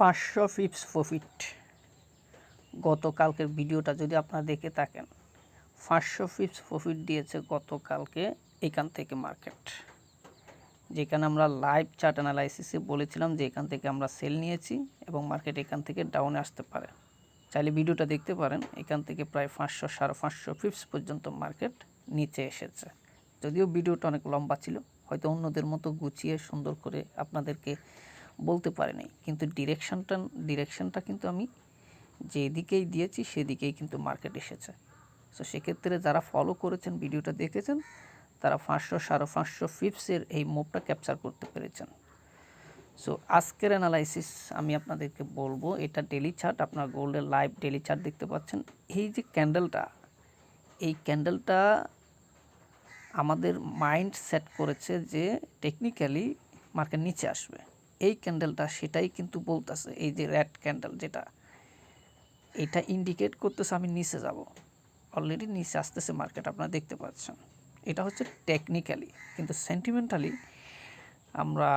পাঁচশো ফিপস প্রফিট। গতকালকের ভিডিওটা যদি আপনারা দেখে থাকেন, পাঁচশো ফিপস প্রফিট দিয়েছে গতকালকে এখান থেকে মার্কেট। যেখানে আমরা লাইভ চার্ট অ্যানালাইসিসে বলেছিলাম যে এখান থেকে আমরা সেল নিয়েছি এবং মার্কেট এখান থেকে ডাউনে আসতে পারে। চাইলে ভিডিওটা দেখতে পারেন, এখান থেকে প্রায় পাঁচশো, সাড়ে পাঁচশো ফিপস পর্যন্ত মার্কেট নিচে এসেছে। যদিও ভিডিওটা অনেক লম্বা ছিল, হয়তো অন্যদের মতো গুছিয়ে সুন্দর করে আপনাদেরকে বলতে পারিনি কিন্তু ডিরেকশনটা ডিরেকশনটা কিন্তু আমি যেদিকেই দিয়েছি সেদিকেই কিন্তু মার্কেট এসেছে। সো সেক্ষেত্রে যারা ফলো করেছেন ভিডিওটা দেখেছেন, তারা পাঁচশো, সাড়ে পাঁচশো ফিপসের এই মুভটা ক্যাপচার করতে পেরেছেন। সো আজকের অ্যানালাইসিস আমি আপনাদেরকে বলব, এটা ডেলি চার্ট আপনার গোল্ডের লাইভ ডেলি চার্ট দেখতে পাচ্ছেন। এই যে ক্যান্ডেলটা এই ক্যান্ডেলটা আমাদের মাইন্ড সেট করেছে যে টেকনিক্যালি মার্কেট নিচে আসবে। এই ক্যান্ডেলটা সেটাই কিন্তু বলতেছে, এই যে রেড ক্যান্ডেল যেটা, এটা ইন্ডিকেট করতেছে আমি নিচে যাব। অলরেডি নিচে আসতেছে মার্কেট আপনারা দেখতে পাচ্ছেন। এটা হচ্ছে টেকনিক্যালি কিন্তু সেন্টিমেন্টালি আমরা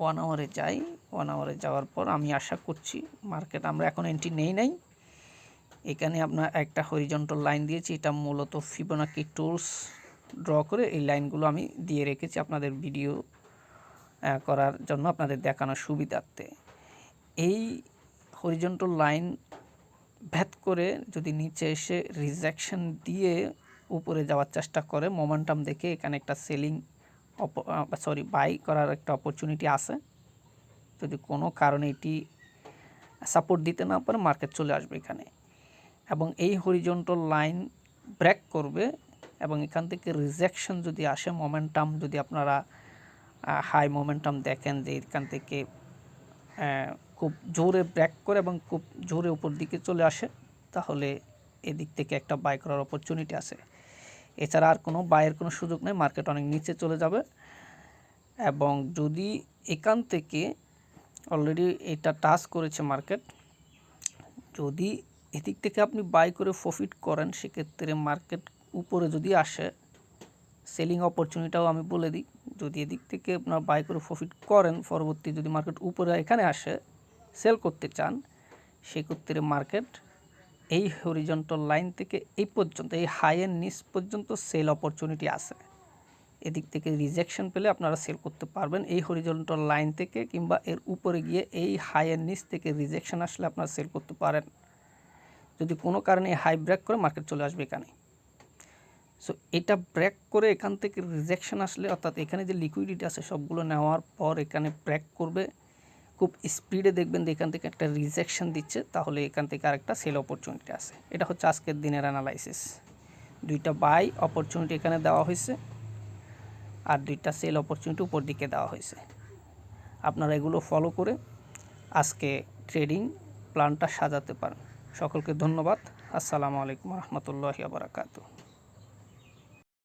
ওয়ান আওয়ারে যাই ওয়ান আওয়ারে যাওয়ার পর আমি আশা করছি মার্কেট আমরা এখন এন্ট্রি নেই নাই। এখানে আপনার একটা হরিজন্টাল লাইন দিয়েছি, এটা মূলত ফিবোনাকি টুলস ড্র করে এই লাইনগুলো আমি দিয়ে রেখেছি আপনাদের ভিডিও করার জন্য আপনাদের দেখানোর সুবিধার্থে। এই হরিজন্টাল লাইন ভেদ করে যদি নিচে এসে রিজেকশন দিয়ে উপরে যাওয়ার চেষ্টা করে মোমেন্টাম দেখে এখানে একটা সেলিং সরি বাই করার একটা অপরচুনিটি আছে। যদি কোনো কারণে এটি সাপোর্ট দিতে না পারে মার্কেট চলে আসবে এখানে। এবং এই হরিজন্টাল লাইন ব্রেক করবে এবং এখান থেকে রিজেকশন যদি আসে মোমেন্টাম যদি আপনারা হাই মোমেন্টাম দেখেন যে এখান থেকে খুব জোরে ব্রেক করে এবং খুব জোরে উপর দিকে চলে আসে, তাহলে এদিক থেকে একটা বাই করার অপরচুনিটি আছে। এছাড়া আর কোনো বাইয়ের কোনো সুযোগ নেই মার্কেট অনেক নিচে চলে যাবে। এবং যদি এখান থেকে অলরেডি এটা টাচ করেছে মার্কেট যদি এদিক থেকে আপনি বাই করে প্রফিট করেন, সেক্ষেত্রে মার্কেট উপরে যদি আসে সেলিং অপরচুনিটিটাও আমি বলে দিই। যদি এদিক থেকে আপনার বাই করে প্রফিট করেন, পরবর্তী যদি মার্কেট উপরে এখানে আসে সেল করতে চান, সেক্ষেত্রে মার্কেট এই হরিজন্টাল লাইন থেকে এই পর্যন্ত, এই হাইয়ের নিচ পর্যন্ত সেল অপরচুনিটি আছে। এদিক থেকে রিজেকশন পেলে আপনারা সেল করতে পারবেন। এই হরিজন্টাল লাইন থেকে কিংবা এর উপরে গিয়ে এই হাইয়ের নিচ থেকে রিজেকশন আসলে আপনারা সেল করতে পারেন। যদি কোনো কারণে হাই ব্রেক করে মার্কেট চলে আসবে এখানে। সো এটা ব্রেক করে এখান থেকে রিজেকশন আসলে, অর্থাৎ এখানে যে লিকুইডিটি আছে, সবগুলো নেওয়ার পর এখানে ব্রেক করবে। খুব স্পিডে দেখবেন যে এখান থেকে একটা রিজেকশন দিচ্ছে, তাহলে এখান থেকে আরেকটা সেল অপরচুনিটি আছে। এটা হচ্ছে আজকের দিনের অ্যানালাইসিস দুইটা বাই অপরচুনিটি এখানে দেওয়া হয়েছে, আর দুইটা সেল অপরচুনিটি উপর দিকে দেওয়া হয়েছে। আপনারা এগুলো ফলো করে আজকে ট্রেডিং প্ল্যানটা সাজাতে পারেন। সকলকে ধন্যবাদ। আসসালামু আলাইকুম রহমতুল্লাহ বারাকাতু